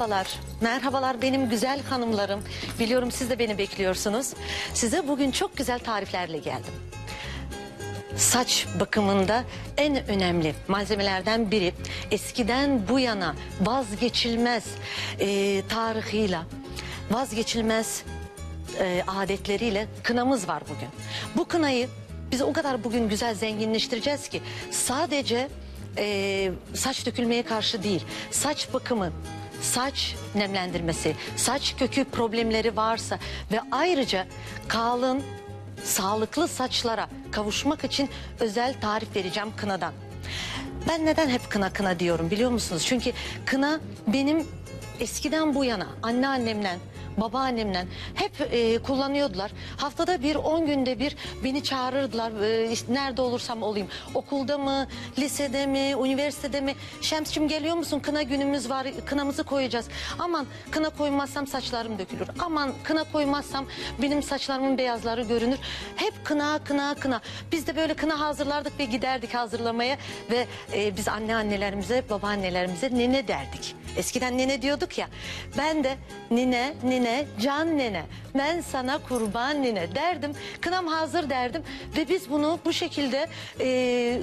Merhabalar, merhabalar benim güzel hanımlarım. Biliyorum siz de beni bekliyorsunuz. Size bugün çok güzel tariflerle geldim. Saç bakımında en önemli malzemelerden biri eskiden bu yana vazgeçilmez e, tarihiyle, vazgeçilmez e, adetleriyle kınamız var bugün. Bu kınayı biz o kadar bugün güzel zenginleştireceğiz ki sadece e, saç dökülmeye karşı değil, saç bakımı, saç nemlendirmesi, saç kökü problemleri varsa ve ayrıca kalın, sağlıklı saçlara kavuşmak için özel tarif vereceğim kınadan. Ben neden hep kına kına diyorum biliyor musunuz? Çünkü kına benim eskiden bu yana anneannemden babaannemden hep e, kullanıyordular. Haftada bir, on günde bir beni çağırırdılar. E, işte nerede olursam olayım. Okulda mı, lisede mi, üniversitede mi? Şems'cim geliyor musun? Kına günümüz var, kınamızı koyacağız. Aman kına koymazsam saçlarım dökülür. Aman kına koymazsam benim saçlarımın beyazları görünür. Hep kına, kına, kına. Biz de böyle kına hazırlardık ve giderdik hazırlamaya. Ve e, biz anneannelerimize, babaannelerimize nene derdik. Eskiden nene diyorduk ya. Ben de nine, nine, can nene. Ben sana kurban nine derdim. Kınam hazır derdim. Ve biz bunu bu şekilde e,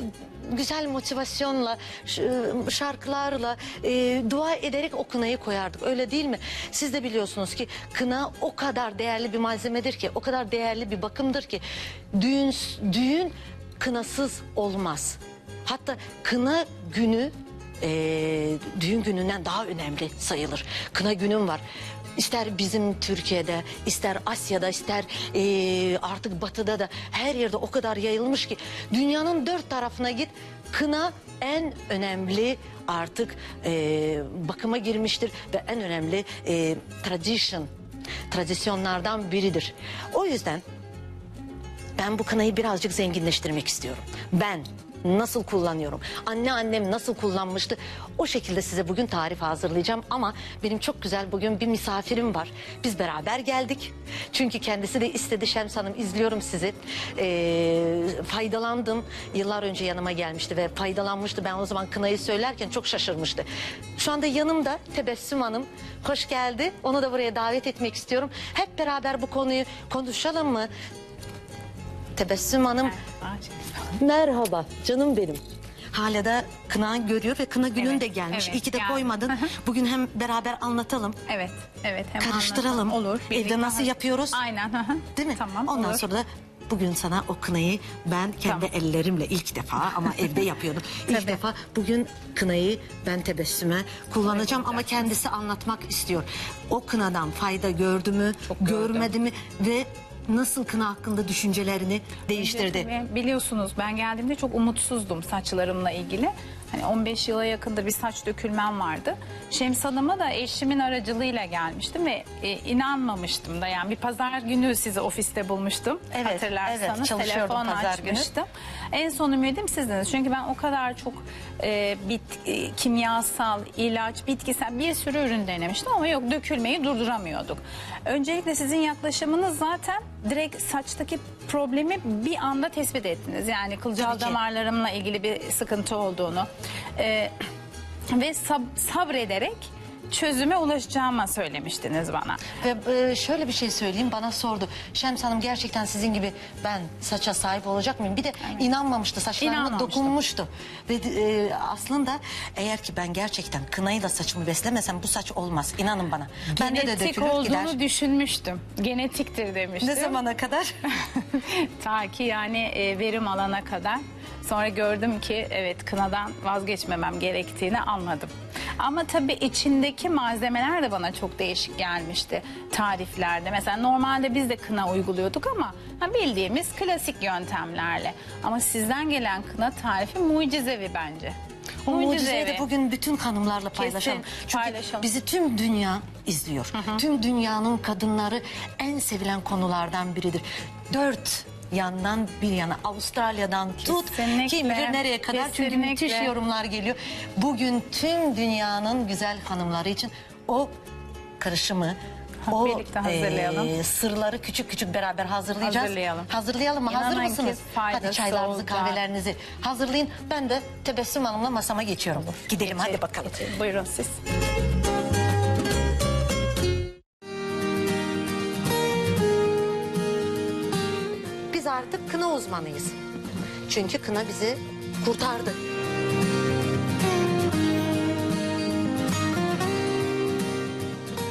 güzel motivasyonla, ş- şarkılarla, e, dua ederek o koyardık. Öyle değil mi? Siz de biliyorsunuz ki kına o kadar değerli bir malzemedir ki, o kadar değerli bir bakımdır ki düğün düğün kınasız olmaz. Hatta kına günü e, düğün gününden daha önemli sayılır. Kına günüm var. İster bizim Türkiye'de, ister Asya'da, ister e, artık Batı'da da her yerde o kadar yayılmış ki dünyanın dört tarafına git. Kına en önemli artık e, bakıma girmiştir ve en önemli e, tradition, tradisyonlardan biridir. O yüzden ben bu kınayı birazcık zenginleştirmek istiyorum. Ben nasıl kullanıyorum? Anne annem nasıl kullanmıştı? O şekilde size bugün tarif hazırlayacağım ama benim çok güzel bugün bir misafirim var. Biz beraber geldik. Çünkü kendisi de istedi Şems Hanım izliyorum sizi. Ee, faydalandım. Yıllar önce yanıma gelmişti ve faydalanmıştı. Ben o zaman kınayı söylerken çok şaşırmıştı. Şu anda yanımda Tebessüm Hanım. Hoş geldi. Onu da buraya davet etmek istiyorum. Hep beraber bu konuyu konuşalım mı? Tebessüm Hanım merhaba canım benim. Hala da kına görüyor ve kına günün Evet, de gelmiş. evet, İyi ki de geldi. koymadın. Bugün hem beraber anlatalım. Evet, evet. Hem Karıştıralım. anlatalım. Olur. Evde birlikte nasıl hazır- yapıyoruz? Aynen. hı hı. Değil mi? Tamam, Ondan olur. sonra da bugün sana o kınayı ben kendi Tamam. ellerimle ilk defa ama evde yapıyordum. İlk Tabii. defa bugün kınayı ben tebessüme kullanacağım ama kendisi anlatmak istiyor. O kınadan fayda gördü mü, Çok gördüm. görmedi mi ve nasıl kına hakkında düşüncelerini değiştirdi. Ve Biliyorsunuz ben geldiğimde çok umutsuzdum saçlarımla ilgili. Hani 15 yıla yakında bir saç dökülmem vardı. Şems Hanım'a da eşimin aracılığıyla gelmiştim ve e, inanmamıştım da. Yani bir pazar günü sizi ofiste bulmuştum. Evet, Hatırlarsanız evet, çalışıyordum telefon pazar günü. açmıştım. En son ümidim sizdiniz. Çünkü ben o kadar çok e, bit, e, kimyasal, ilaç, bitkisel bir sürü ürün denemiştim ama yok dökülmeyi durduramıyorduk. Öncelikle sizin yaklaşımınız zaten direkt saçtaki problemi bir anda tespit ettiniz. Yani kılcal damarlarımla ilgili bir sıkıntı olduğunu e, ve sab- sabrederek çözüme ulaşacağıma söylemiştiniz bana. Ve e, şöyle bir şey söyleyeyim bana sordu. Şems Hanım gerçekten sizin gibi ben saça sahip olacak mıyım? Bir de inanmamıştı saçlarıma İnanmamıştım. dokunmuştu. Ve e, aslında eğer ki ben gerçekten kınayla saçımı beslemesem bu saç olmaz. İnanın bana. Bende de Genetik dökülür olduğunu gider. düşünmüştüm. Genetiktir demiştim. Ne zamana kadar? Ta ki yani e, verim alana kadar. Sonra gördüm ki evet kınadan vazgeçmemem gerektiğini anladım. Ama tabii içindeki malzemeler de bana çok değişik gelmişti tariflerde. Mesela normalde biz de kına uyguluyorduk ama ha, bildiğimiz klasik yöntemlerle. Ama sizden gelen kına tarifi mucizevi bence. O mucizeyi de Mucizevi. bugün bütün hanımlarla paylaşalım. Çünkü paylaşalım. bizi tüm dünya izliyor. Tüm dünyanın kadınları en sevilen konulardan biridir. Dört yandan bir yana Avustralya'dan tut Kesinlikle. kim bilir nereye kadar çünkü Kesinlikle. müthiş yorumlar geliyor. Bugün tüm dünyanın güzel hanımları için o karışımı o Birlikte hazırlayalım. eee, sırları küçük küçük beraber hazırlayacağız. Hazırlayalım. Hazırlayalım mı? Hazır İnanın ki mısınız? Hadi faydası çaylarınızı, olacak. kahvelerinizi hazırlayın. Ben de Tebessüm Hanım'la masama geçiyorum. Gidelim hadi bakalım. Buyurun siz. Uzmanıyız. Çünkü kına bizi kurtardı.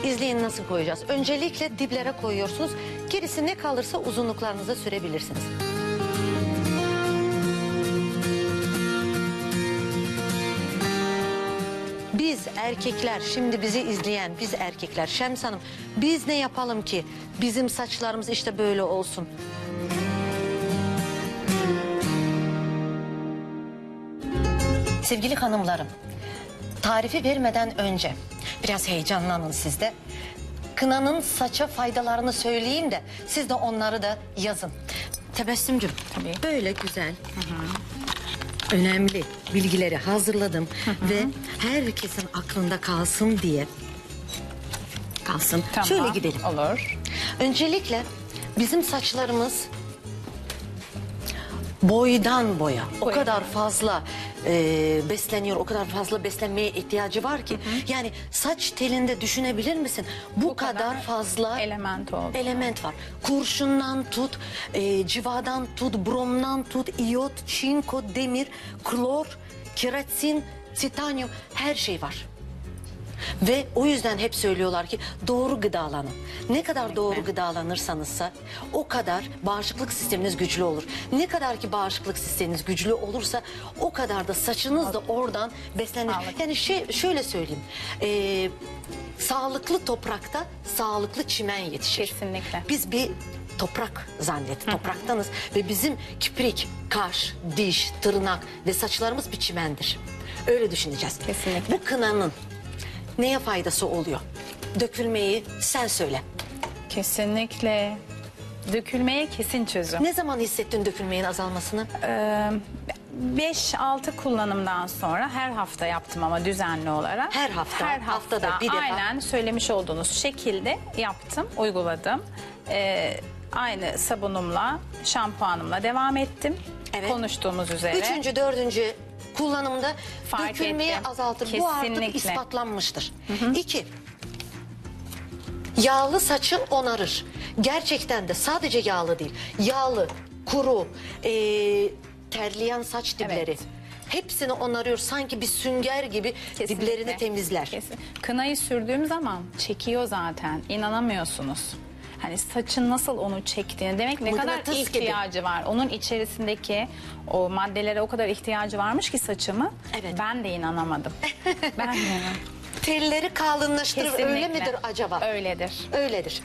İzleyin nasıl koyacağız. Öncelikle diblere koyuyorsunuz. Gerisi ne kalırsa uzunluklarınıza sürebilirsiniz. Biz erkekler, şimdi bizi izleyen biz erkekler, Şems Hanım, biz ne yapalım ki bizim saçlarımız işte böyle olsun? Sevgili hanımlarım, tarifi vermeden önce biraz heyecanlanın siz de. Kınanın saça faydalarını söyleyeyim de siz de onları da yazın. Tebessümcüm, Tabii. böyle güzel, önemli bilgileri hazırladım ve herkesin aklında kalsın diye kalsın. Tamam. Şöyle gidelim. Olur. Öncelikle bizim saçlarımız boydan boya o kadar fazla e, besleniyor, o kadar fazla beslenmeye ihtiyacı var ki. Yani saç telinde düşünebilir misin? Bu, kadar, kadar fazla Element oldu. element var. Kurşundan tut, e, civadan tut, bromdan tut, iyot, çinko, demir, klor, keratsin, titanyum her şey var. Ve o yüzden hep söylüyorlar ki doğru gıdalanın. Ne kadar doğru gıdalanırsanızsa o kadar bağışıklık sisteminiz güçlü olur. Ne kadar ki bağışıklık sisteminiz güçlü olursa o kadar da saçınız da oradan beslenir. Yani şey şöyle söyleyeyim. Ee, sağlıklı toprakta sağlıklı çimen yetişir. Kesinlikle. Biz bir toprak zannet, topraktanız ve bizim kiprik, kaş, diş, tırnak ve saçlarımız bir çimendir. Öyle düşüneceğiz. Kesinlikle. Bu kınanın neye faydası oluyor? Dökülmeyi sen söyle. Kesinlikle. Dökülmeye kesin çözüm. Ne zaman hissettin dökülmeyin azalmasını? 5-6 kullanımdan sonra her hafta yaptım ama düzenli olarak. Her hafta, Her haftada hafta bir defa. aynen söylemiş olduğunuz şekilde yaptım, uyguladım. Ee, aynı sabunumla, şampuanımla devam ettim. Evet. Konuştuğumuz üzere. Üçüncü, dördüncü kullanımda Fark dökülmeyi ettim. azaltır. Bu artık Kesinlikle. ispatlanmıştır. İki, yağlı saçı onarır. Gerçekten de sadece yağlı değil. Yağlı, kuru, eee, terleyen saç dipleri. Evet. Hepsini onarıyor. Sanki bir sünger gibi Kesinlikle. diplerini temizler. Kesin. Kınayı sürdüğüm zaman çekiyor zaten. İnanamıyorsunuz. Hani saçın nasıl onu çektiğini demek ne kadar Mıknatıs gibi. ihtiyacı var. Onun içerisindeki o maddelere o kadar ihtiyacı varmış ki saçımı. Evet. Ben de inanamadım. ben de inanamadım. Telleri kalınlaştırır. Öyle Kesinlikle. midir acaba? Öyledir. Öyledir.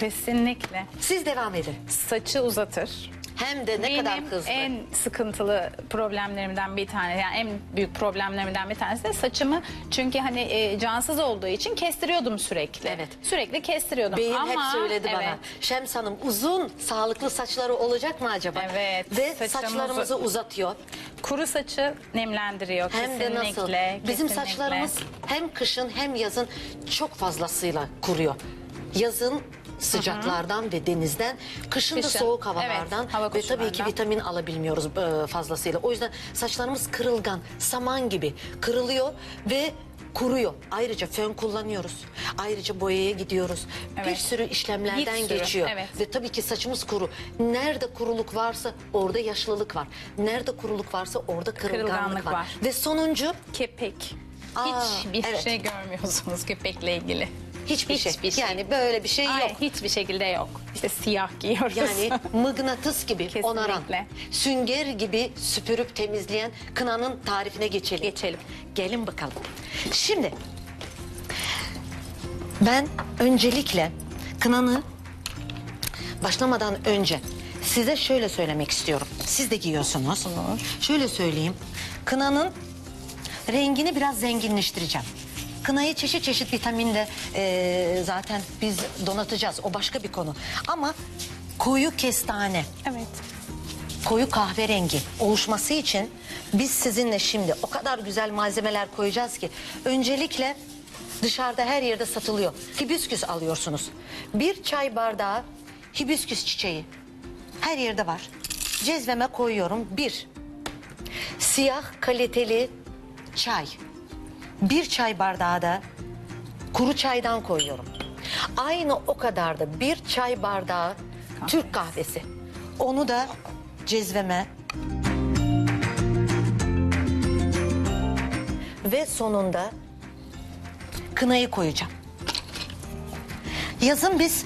Kesinlikle. Siz devam edin. Saçı uzatır. Hem de ne Benim kadar hızlı. en sıkıntılı problemlerimden bir tane yani en büyük problemlerimden bir tanesi de saçımı çünkü hani e, cansız olduğu için kestiriyordum sürekli. Evet. Sürekli kestiriyordum Beyin ama hep söyledi bana. evet, Şems Hanım uzun sağlıklı saçları olacak mı acaba? Evet, Ve saçımızı- saçlarımızı uzatıyor. Kuru saçı nemlendiriyor Hem kesinlikle. de nasıl? Bizim kesinlikle. saçlarımız hem kışın hem yazın çok fazlasıyla kuruyor. Yazın sıcaklardan ve denizden, kışın, da Kışın, soğuk havalardan evet, hava ve tabii ki koşullarından. vitamin alabilmiyoruz e, fazlasıyla. O yüzden saçlarımız kırılgan, saman gibi kırılıyor ve kuruyor. Ayrıca fön kullanıyoruz. Ayrıca boyaya gidiyoruz. Bir Evet. sürü işlemlerden Bir sürü, geçiyor. evet. Ve tabii ki saçımız kuru. Nerede kuruluk varsa orada yaşlılık var. Nerede kuruluk varsa orada kırılganlık, Kırılganlık var. var. Ve sonuncu Kepek. Aa, Hiçbir evet. şey görmüyorsunuz kepekle ilgili. Hiçbir, Hiçbir şey. Yani böyle bir şey Ay, yok. hiçbir şekilde yok. İşte siyah giyiyoruz. Yani mıknatıs gibi Kesinlikle. onaran, sünger gibi süpürüp temizleyen kınanın tarifine geçelim. Geçelim. Gelin bakalım. Şimdi ben öncelikle kınanı başlamadan önce size şöyle söylemek istiyorum. Siz de giyiyorsunuz. Olur. Şöyle söyleyeyim. Kınanın rengini biraz zenginleştireceğim. Kınayı çeşit çeşit vitaminle e, zaten biz donatacağız. O başka bir konu. Ama koyu kestane, evet. koyu kahverengi oluşması için biz sizinle şimdi o kadar güzel malzemeler koyacağız ki öncelikle dışarıda her yerde satılıyor. Hibisküs alıyorsunuz. Bir çay bardağı hibisküs çiçeği her yerde var. Cezveme koyuyorum. Bir, siyah kaliteli çay. Bir çay bardağı da kuru çaydan koyuyorum. Aynı o kadar da bir çay bardağı Türk kahvesi. Onu da cezveme ve sonunda kınayı koyacağım. Yazın biz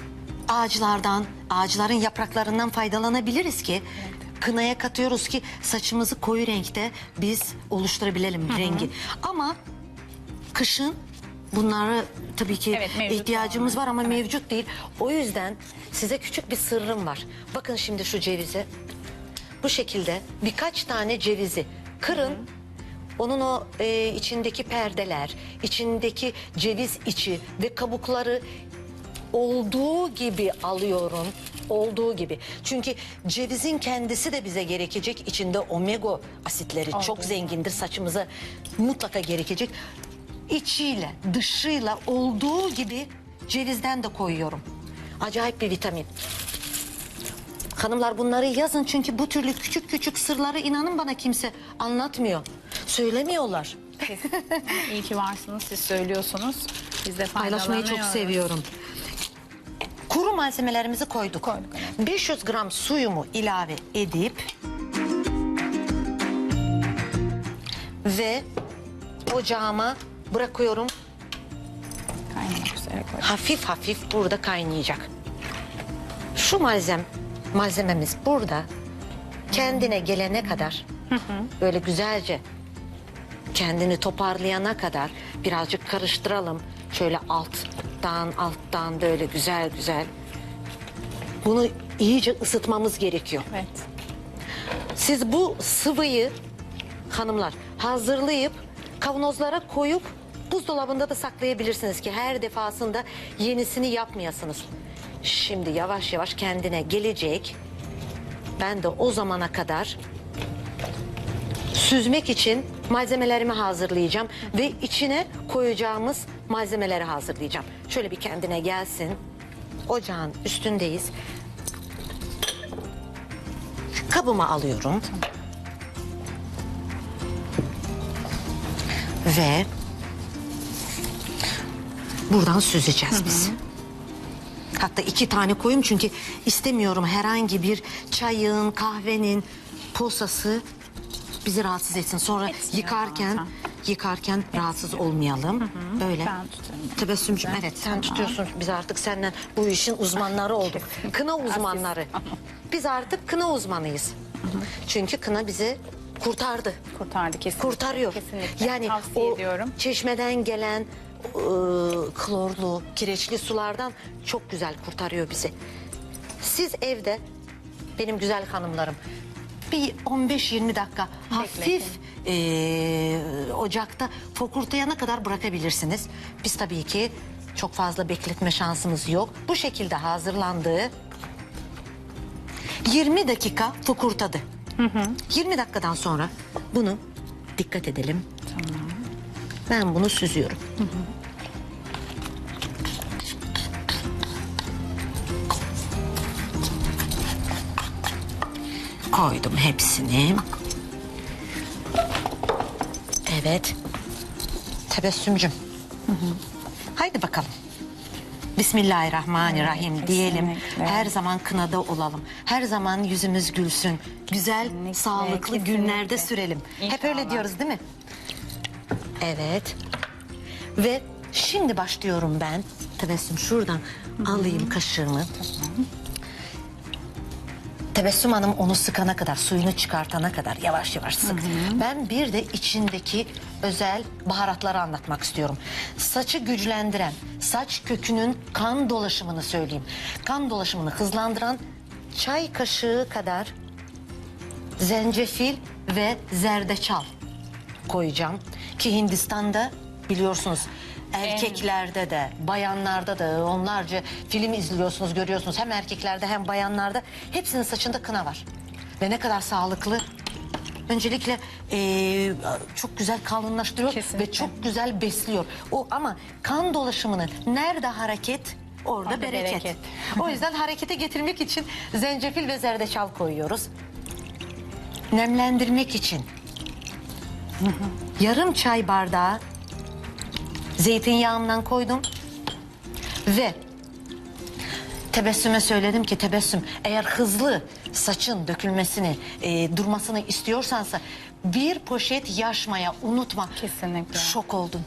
ağaçlardan, ağaçların yapraklarından faydalanabiliriz ki kınaya katıyoruz ki saçımızı koyu renkte biz oluşturabilelim rengi. Ama kışın bunlara tabii ki Evet, mevcut ihtiyacımız var ama mevcut değil. O yüzden size küçük bir sırrım var. Bakın şimdi şu cevize. Bu şekilde birkaç tane cevizi kırın. Onun o e, içindeki perdeler, içindeki ceviz içi ve kabukları olduğu gibi alıyorum. Olduğu gibi. Çünkü cevizin kendisi de bize gerekecek. İçinde omega asitleri çok zengindir. Saçımıza mutlaka gerekecek. İçiyle, dışıyla olduğu gibi cevizden de koyuyorum. Acayip bir vitamin. Hanımlar bunları yazın çünkü bu türlü küçük küçük sırları inanın bana kimse anlatmıyor. Söylemiyorlar. İyi ki varsınız siz söylüyorsunuz. Biz de Paylaşmayı çok seviyorum. Kuru malzemelerimizi koyduk. Koyduk, 500 gram suyumu ilave edip ve ocağıma bırakıyorum. Kaynamak üzere. Hafif hafif burada kaynayacak. Şu malzem malzememiz burada kendine gelene kadar böyle güzelce kendini toparlayana kadar birazcık karıştıralım. Şöyle alttan alttan böyle güzel güzel. Bunu iyice ısıtmamız gerekiyor. Evet. Siz bu sıvıyı hanımlar hazırlayıp kavanozlara koyup buzdolabında da saklayabilirsiniz ki her defasında yenisini yapmayasınız. Şimdi yavaş yavaş kendine gelecek. Ben de o zamana kadar süzmek için malzemelerimi hazırlayacağım ve içine koyacağımız malzemeleri hazırlayacağım. Şöyle bir kendine gelsin. Ocağın üstündeyiz. Kabıma alıyorum. Ve buradan süzeceğiz biz. Hatta iki tane koyayım çünkü istemiyorum herhangi bir çayın, kahvenin posası bizi rahatsız etsin. Sonra Etsin yıkarken zaten. yıkarken rahatsız olmayalım. Böyle. Ben tutarım. Tebessümcüm evet sen tutuyorsun. Biz artık senden bu işin uzmanları olduk. Kına uzmanları. Biz artık kına uzmanıyız. Çünkü kına bizi kurtardı. Kurtardı kesinlikle. Kurtarıyor. Kesinlikle. Yani Tavsiye o ediyorum. çeşmeden gelen e, klorlu, kireçli sulardan çok güzel kurtarıyor bizi. Siz evde benim güzel hanımlarım bir 15-20 dakika hafif e, ocakta fokurtayana kadar bırakabilirsiniz. Biz tabii ki çok fazla bekletme şansımız yok. Bu şekilde hazırlandığı 20 dakika fokurtadı. 20 dakikadan sonra bunu dikkat edelim. Ben bunu süzüyorum. Koydum hepsini. Evet. Tebessümcüm. Haydi bakalım. Bismillahirrahmanirrahim Evet, diyelim. kesinlikle. Her zaman kınada olalım. Her zaman yüzümüz gülsün. Güzel, Kesinlikle, sağlıklı kesinlikle. günlerde sürelim. Hep öyle İnşallah. diyoruz değil mi? Evet. Ve şimdi başlıyorum ben. Tebessüm şuradan alayım kaşığımı. Tebessüm Hanım onu sıkana kadar, suyunu çıkartana kadar yavaş yavaş sık. Ben bir de içindeki özel baharatları anlatmak istiyorum. Saçı güçlendiren, saç kökünün kan dolaşımını söyleyeyim. Kan dolaşımını hızlandıran çay kaşığı kadar zencefil ve zerdeçal koyacağım. Ki Hindistan'da biliyorsunuz erkeklerde de bayanlarda da onlarca film izliyorsunuz görüyorsunuz. Hem erkeklerde hem bayanlarda hepsinin saçında kına var. Ve ne kadar sağlıklı. Öncelikle eee, çok güzel kalınlaştırıyor Kesinlikle. ve çok güzel besliyor. O ama kan dolaşımını nerede hareket orada, Orada bereket. bereket. o yüzden harekete getirmek için zencefil ve zerdeçal koyuyoruz. Nemlendirmek için yarım çay bardağı zeytinyağımdan koydum ve Tebessüme söyledim ki tebessüm eğer hızlı saçın dökülmesini, e, durmasını istiyorsansa bir poşet yaş maya unutma. Kesinlikle. Şok oldum.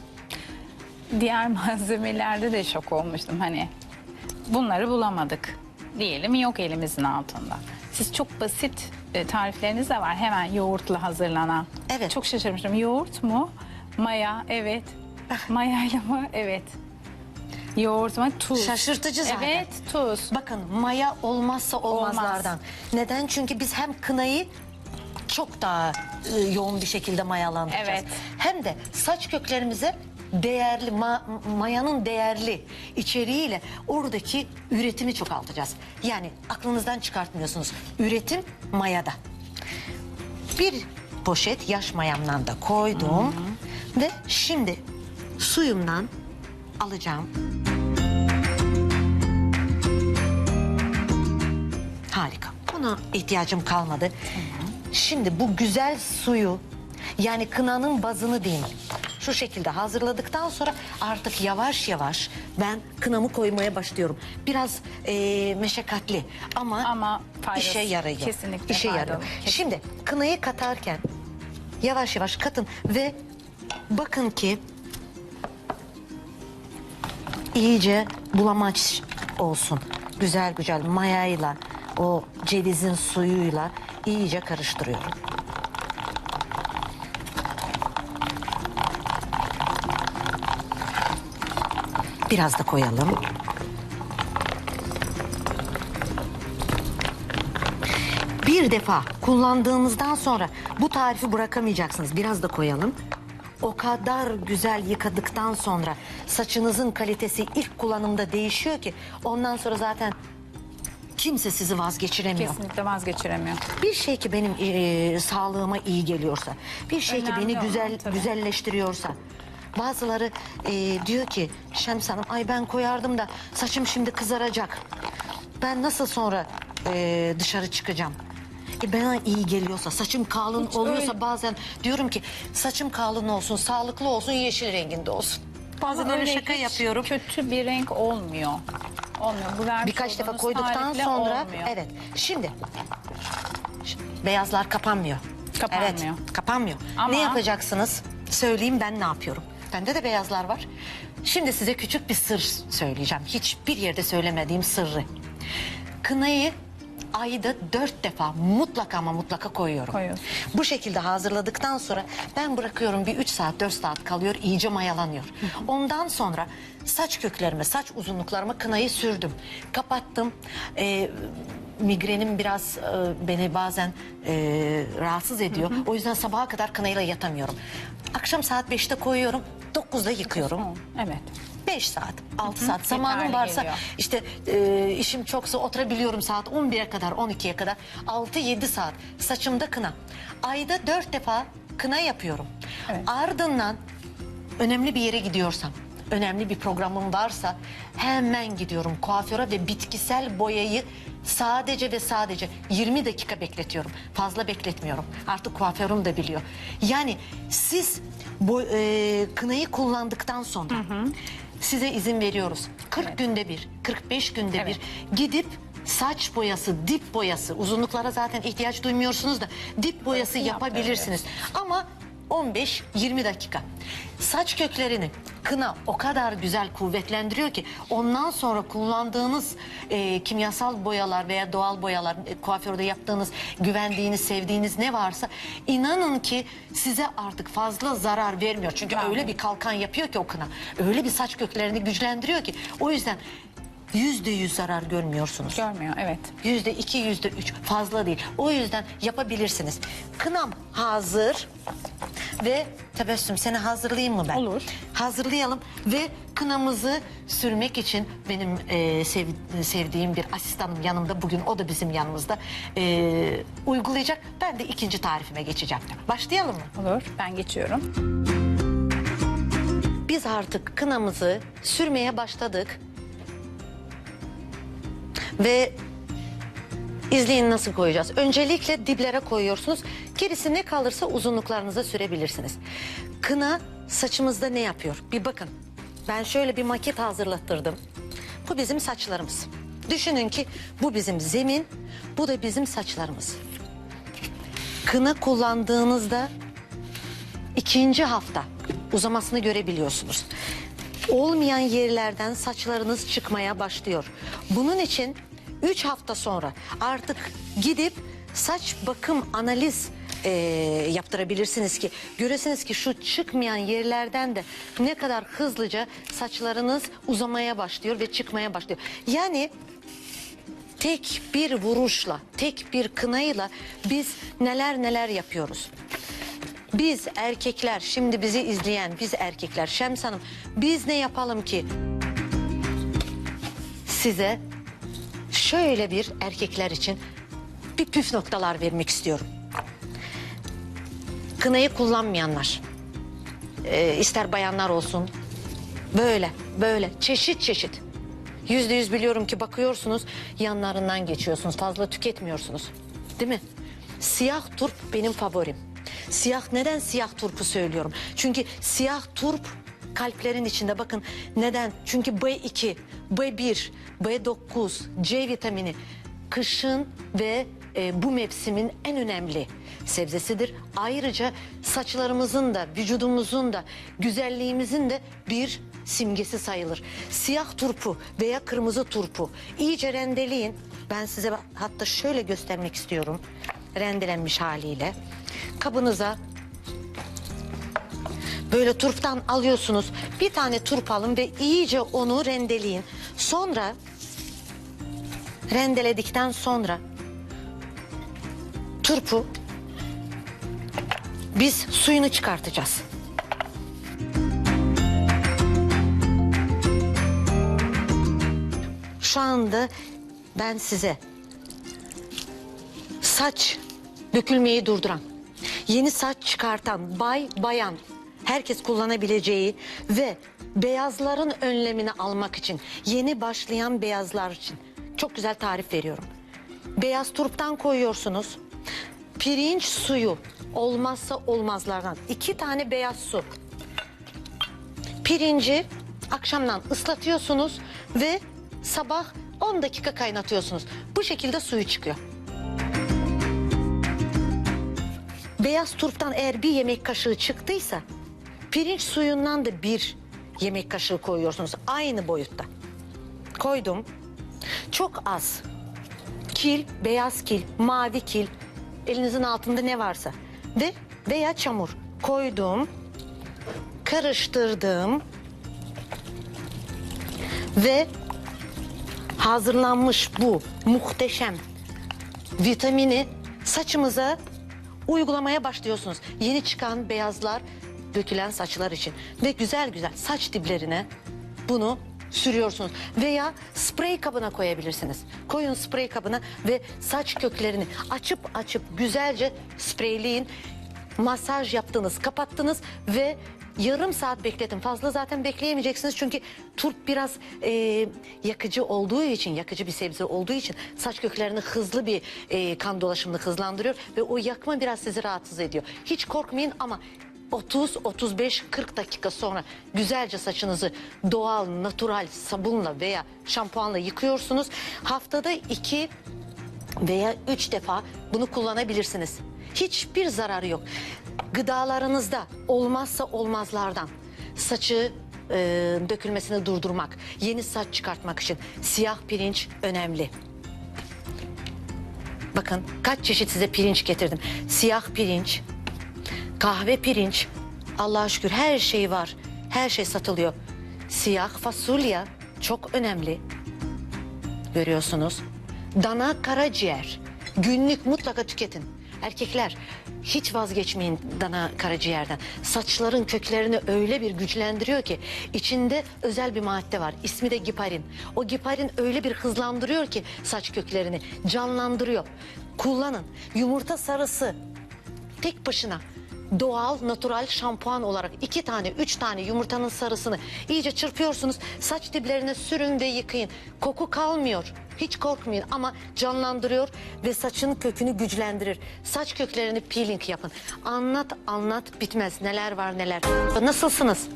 Diğer malzemelerde de şok olmuştum hani. Bunları bulamadık. Diyelim yok elimizin altında. Siz çok basit e, tarifleriniz de var. Hemen yoğurtla hazırlanan. Evet. Çok şaşırmıştım. Yoğurt mu? Maya, evet. Mayayla mı? Evet. Yoğurt mu? Tuz. Şaşırtıcı zaten. Evet, tuz. Bakın maya olmazsa olmazlardan. Neden? Çünkü biz hem kınayı çok daha e, yoğun bir şekilde mayalandıracağız. Evet. Hem de saç köklerimize değerli ma- mayanın değerli içeriğiyle oradaki üretimi çoğaltacağız. Yani aklınızdan çıkartmıyorsunuz. Üretim mayada. Bir poşet yaş mayamdan da koydum ve şimdi suyumdan alacağım. Harika. Buna ihtiyacım kalmadı. Şimdi bu güzel suyu yani kınanın bazını diyeyim. Şu şekilde hazırladıktan sonra artık yavaş yavaş ben kınamı koymaya başlıyorum. Biraz eee, meşakkatli ama, Ama faydası. işe yarıyor. Kesinlikle İşe faydalı. yarıyor. Kesinlikle. Şimdi kınayı katarken yavaş yavaş katın ve bakın ki iyice bulamaç olsun. Güzel güzel mayayla o cevizin suyuyla iyice karıştırıyorum. Biraz da koyalım. Bir defa kullandığınızdan sonra bu tarifi bırakamayacaksınız. Biraz da koyalım. O kadar güzel yıkadıktan sonra saçınızın kalitesi ilk kullanımda değişiyor ki ondan sonra zaten kimse sizi vazgeçiremiyor. Kesinlikle vazgeçiremiyor. Bir şey ki benim eee, sağlığıma iyi geliyorsa, bir şey ki Önemli beni olan, güzel tabii. güzelleştiriyorsa. Bazıları eee, diyor ki Şems Hanım ay ben koyardım da saçım şimdi kızaracak. Ben nasıl sonra eee, dışarı çıkacağım? E bana iyi geliyorsa, saçım kalın Hiç oluyorsa öyle- bazen diyorum ki saçım kalın olsun, sağlıklı olsun, yeşil renginde olsun. Bazen Ama öyle öyle şaka yapıyorum. Kötü bir renk olmuyor. Olmuyor. Bu Birkaç defa koyduktan sonra olmuyor. evet. Şimdi ş- beyazlar kapanmıyor. Kapanmıyor. Evet, kapanmıyor. Ama- Ne yapacaksınız? Söyleyeyim ben ne yapıyorum. Bende de beyazlar var. Şimdi size küçük bir sır söyleyeceğim. Hiçbir yerde söylemediğim sırrı. Kınayı ayda dört defa mutlaka ama mutlaka koyuyorum. Koyuyorsun. Bu şekilde hazırladıktan sonra ben bırakıyorum bir 3 saat 4 saat kalıyor iyice mayalanıyor. Ondan sonra saç köklerime saç uzunluklarıma kınayı sürdüm. Kapattım. Ee, migrenim biraz e, beni bazen e, rahatsız ediyor. O yüzden sabaha kadar kınayla yatamıyorum. Akşam saat 5'te koyuyorum. 9'da yıkıyorum. Evet. 5 saat, 6 saat zamanım varsa geliyor. işte e, işim çoksa oturabiliyorum saat 11'e kadar 12'ye kadar 6-7 saat saçımda kına. Ayda 4 defa kına yapıyorum. Evet. Ardından önemli bir yere gidiyorsam önemli bir programım varsa hemen gidiyorum kuaföre ve bitkisel boyayı sadece ve sadece 20 dakika bekletiyorum. Fazla bekletmiyorum. Artık kuaförüm de biliyor. Yani siz bu e, kınayı kullandıktan sonra size izin veriyoruz. 40 günde bir, 45 günde Evet. bir gidip saç boyası, dip boyası, uzunluklara zaten ihtiyaç duymuyorsunuz da dip boyası yapabilirsiniz. Ama 15-20 dakika. Saç köklerini kına o kadar güzel kuvvetlendiriyor ki ondan sonra kullandığınız e, kimyasal boyalar veya doğal boyalar e, kuaförde yaptığınız güvendiğiniz sevdiğiniz ne varsa inanın ki size artık fazla zarar vermiyor. Çünkü öyle bir kalkan yapıyor ki o kına. Öyle bir saç köklerini güçlendiriyor ki o yüzden yüzde yüz zarar görmüyorsunuz. Görmüyor. Evet. Yüzde iki, yüzde üç fazla değil. O yüzden yapabilirsiniz. Kınam hazır ve tebessüm seni hazırlayayım mı ben? Olur. Hazırlayalım ve kınamızı sürmek için benim e, sev- sevdiğim bir asistanım yanımda. Bugün o da bizim yanımızda e, uygulayacak. Ben de ikinci tarifime geçeceğim. Başlayalım mı? Olur. Ben geçiyorum. Biz artık kınamızı sürmeye başladık. Ve izleyin nasıl koyacağız. Öncelikle diblere koyuyorsunuz. Gerisi ne kalırsa uzunluklarınıza sürebilirsiniz. Kına saçımızda ne yapıyor? Bir bakın. Ben şöyle bir maket hazırlattırdım. Bu bizim saçlarımız. Düşünün ki bu bizim zemin, bu da bizim saçlarımız. Kına kullandığınızda ikinci hafta uzamasını görebiliyorsunuz. Olmayan yerlerden saçlarınız çıkmaya başlıyor. Bunun için 3 hafta sonra artık gidip saç bakım analiz eee, yaptırabilirsiniz ki göresiniz ki şu çıkmayan yerlerden de ne kadar hızlıca saçlarınız uzamaya başlıyor ve çıkmaya başlıyor. Yani tek bir vuruşla, tek bir kınayla biz neler neler yapıyoruz. Biz erkekler, şimdi bizi izleyen biz erkekler, Şems Hanım biz ne yapalım ki? Size şöyle bir erkekler için bir püf noktalar vermek istiyorum. Kınayı kullanmayanlar, e, ister bayanlar olsun, böyle, böyle çeşit çeşit. Yüzde yüz biliyorum ki bakıyorsunuz yanlarından geçiyorsunuz fazla tüketmiyorsunuz değil mi? Siyah turp benim favorim. Siyah neden siyah turpu söylüyorum? Çünkü siyah turp kalplerin içinde bakın neden? Çünkü B2, B1, B9, C vitamini kışın ve e, bu mevsimin en önemli sebzesidir. Ayrıca saçlarımızın da vücudumuzun da güzelliğimizin de bir simgesi sayılır. Siyah turpu veya kırmızı turpu iyice rendeleyin. Ben size hatta şöyle göstermek istiyorum. Rendelenmiş haliyle. Kabınıza böyle turptan alıyorsunuz. Bir tane turp alın ve iyice onu rendeleyin. Sonra rendeledikten sonra turpu biz suyunu çıkartacağız. Şu anda ben size saç dökülmeyi durduran, yeni saç çıkartan bay bayan herkes kullanabileceği ve beyazların önlemini almak için yeni başlayan beyazlar için çok güzel tarif veriyorum. Beyaz turptan koyuyorsunuz. Pirinç suyu olmazsa olmazlardan iki tane beyaz su. Pirinci akşamdan ıslatıyorsunuz ve sabah 10 dakika kaynatıyorsunuz. Bu şekilde suyu çıkıyor. Beyaz turptan eğer bir yemek kaşığı çıktıysa pirinç suyundan da bir yemek kaşığı koyuyorsunuz aynı boyutta. Koydum. Çok az. Kil, beyaz kil, mavi kil, elinizin altında ne varsa ve veya çamur koydum. Karıştırdım. Ve hazırlanmış bu muhteşem vitamini saçımıza uygulamaya başlıyorsunuz. Yeni çıkan beyazlar dökülen saçlar için ve güzel güzel saç diplerine bunu sürüyorsunuz veya sprey kabına koyabilirsiniz. Koyun sprey kabına ve saç köklerini açıp açıp güzelce spreyleyin. Masaj yaptınız, kapattınız ve yarım saat bekletin. Fazla zaten bekleyemeyeceksiniz çünkü turp biraz e, yakıcı olduğu için, yakıcı bir sebze olduğu için saç köklerini hızlı bir e, kan dolaşımını hızlandırıyor ve o yakma biraz sizi rahatsız ediyor. Hiç korkmayın ama 30, 35, 40 dakika sonra güzelce saçınızı doğal, natural sabunla veya şampuanla yıkıyorsunuz. Haftada iki veya üç defa bunu kullanabilirsiniz. Hiçbir zararı yok. Gıdalarınızda olmazsa olmazlardan saçı e, dökülmesini durdurmak, yeni saç çıkartmak için siyah pirinç önemli. Bakın kaç çeşit size pirinç getirdim. Siyah pirinç, kahve pirinç, Allah'a şükür her şey var. Her şey satılıyor. Siyah fasulye çok önemli. Görüyorsunuz. Dana karaciğer. Günlük mutlaka tüketin. Erkekler hiç vazgeçmeyin dana karaciğerden. Saçların köklerini öyle bir güçlendiriyor ki içinde özel bir madde var. İsmi de giparin. O giparin öyle bir hızlandırıyor ki saç köklerini canlandırıyor. Kullanın. Yumurta sarısı tek başına doğal natural şampuan olarak iki tane üç tane yumurtanın sarısını iyice çırpıyorsunuz. Saç diplerine sürün ve yıkayın. Koku kalmıyor. Hiç korkmayın ama canlandırıyor ve saçın kökünü güçlendirir. Saç köklerini peeling yapın. Anlat anlat bitmez. Neler var neler. Nasılsınız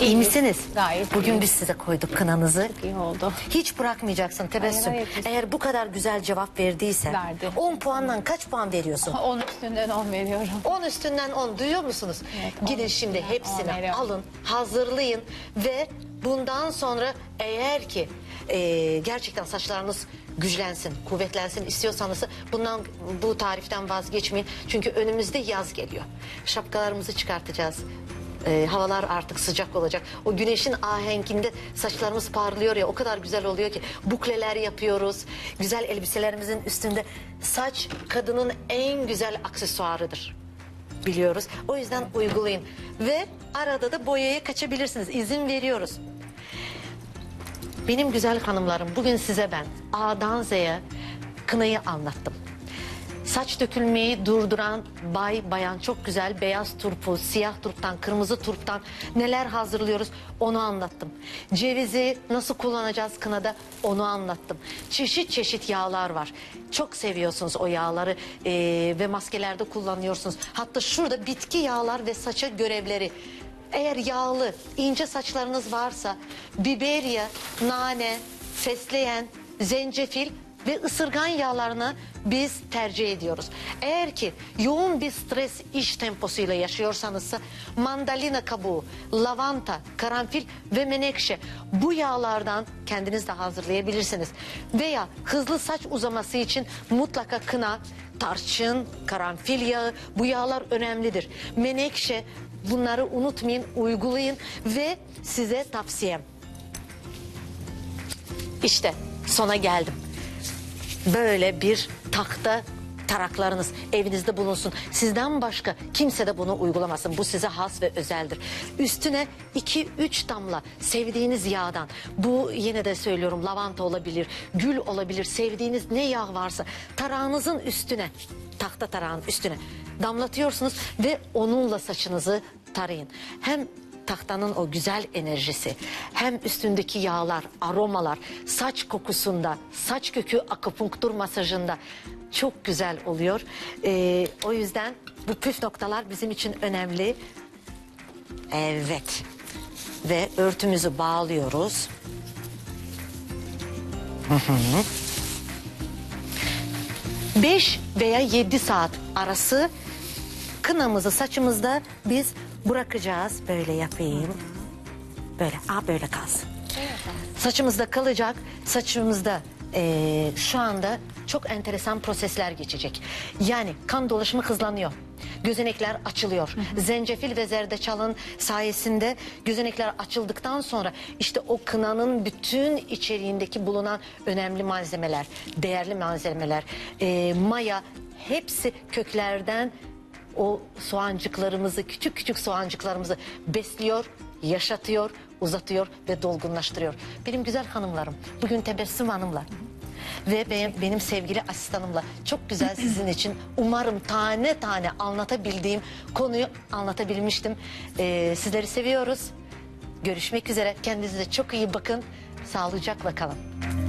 İyi misiniz? Gayet Bugün iyiyiz. biz size koyduk kınanızı. İyi oldu. Hiç bırakmayacaksın tebessüm. Hayır, hayır, biz- Eğer bu kadar güzel cevap verdiyse Verdi. 10 puandan kaç puan veriyorsun? 10 üstünden 10 veriyorum. 10 üstünden 10 duyuyor musunuz? Evet, Gidin şimdi hepsini alın, hazırlayın ve bundan sonra eğer ki e, gerçekten saçlarınız güçlensin, kuvvetlensin istiyorsanız bundan bu tariften vazgeçmeyin. Çünkü önümüzde yaz geliyor. Şapkalarımızı çıkartacağız. E, havalar artık sıcak olacak. O güneşin ahenginde saçlarımız parlıyor ya o kadar güzel oluyor ki bukleler yapıyoruz. Güzel elbiselerimizin üstünde saç kadının en güzel aksesuarıdır biliyoruz. O yüzden uygulayın. Ve arada da boyaya kaçabilirsiniz. İzin veriyoruz. Benim güzel hanımlarım bugün size ben A'dan Z'ye kınayı anlattım. Saç dökülmeyi durduran bay bayan çok güzel beyaz turpu, siyah turptan, kırmızı turptan neler hazırlıyoruz onu anlattım. Cevizi nasıl kullanacağız kınada onu anlattım. Çeşit çeşit yağlar var. Çok seviyorsunuz o yağları eee, ve maskelerde kullanıyorsunuz. Hatta şurada bitki yağlar ve saça görevleri. Eğer yağlı, ince saçlarınız varsa biberiye, nane, fesleğen, zencefil ve ısırgan yağlarını biz tercih ediyoruz. Eğer ki yoğun bir stres iş temposuyla yaşıyorsanız mandalina kabuğu, lavanta, karanfil ve menekşe bu yağlardan kendiniz de hazırlayabilirsiniz. Veya hızlı saç uzaması için mutlaka kına, tarçın, karanfil yağı bu yağlar önemlidir. Menekşe bunları unutmayın, uygulayın ve size tavsiyem. İşte sona geldim. Böyle bir tahta taraklarınız evinizde bulunsun. Sizden başka kimse de bunu uygulamasın. Bu size has ve özeldir. Üstüne 2-3 damla sevdiğiniz yağdan. Bu yine de söylüyorum lavanta olabilir, gül olabilir. Sevdiğiniz ne yağ varsa tarağınızın üstüne, tahta tarağın üstüne damlatıyorsunuz ve onunla saçınızı tarayın. Hem tahtanın o güzel enerjisi hem üstündeki yağlar, aromalar, saç kokusunda, saç kökü akupunktur masajında çok güzel oluyor. Ee, o yüzden bu püf noktalar bizim için önemli. Evet. Ve örtümüzü bağlıyoruz. Hı hı. Beş veya yedi saat arası kınamızı saçımızda biz bırakacağız. Böyle yapayım. Böyle, aa böyle kalsın. Saçımızda kalacak. Saçımızda eee, şu anda çok enteresan prosesler geçecek. Yani kan dolaşımı hızlanıyor. Gözenekler açılıyor. Zencefil ve zerdeçalın sayesinde gözenekler açıldıktan sonra işte o kınanın bütün içeriğindeki bulunan önemli malzemeler, değerli malzemeler, eee, maya hepsi köklerden o soğancıklarımızı, küçük küçük soğancıklarımızı besliyor, yaşatıyor, uzatıyor ve dolgunlaştırıyor. Benim güzel hanımlarım, bugün Tebessüm Hanım'la ve benim, benim sevgili asistanımla çok güzel sizin için umarım tane tane anlatabildiğim konuyu anlatabilmiştim. Ee, sizleri seviyoruz. Görüşmek üzere. Kendinize çok iyi bakın. Sağlıcakla kalın.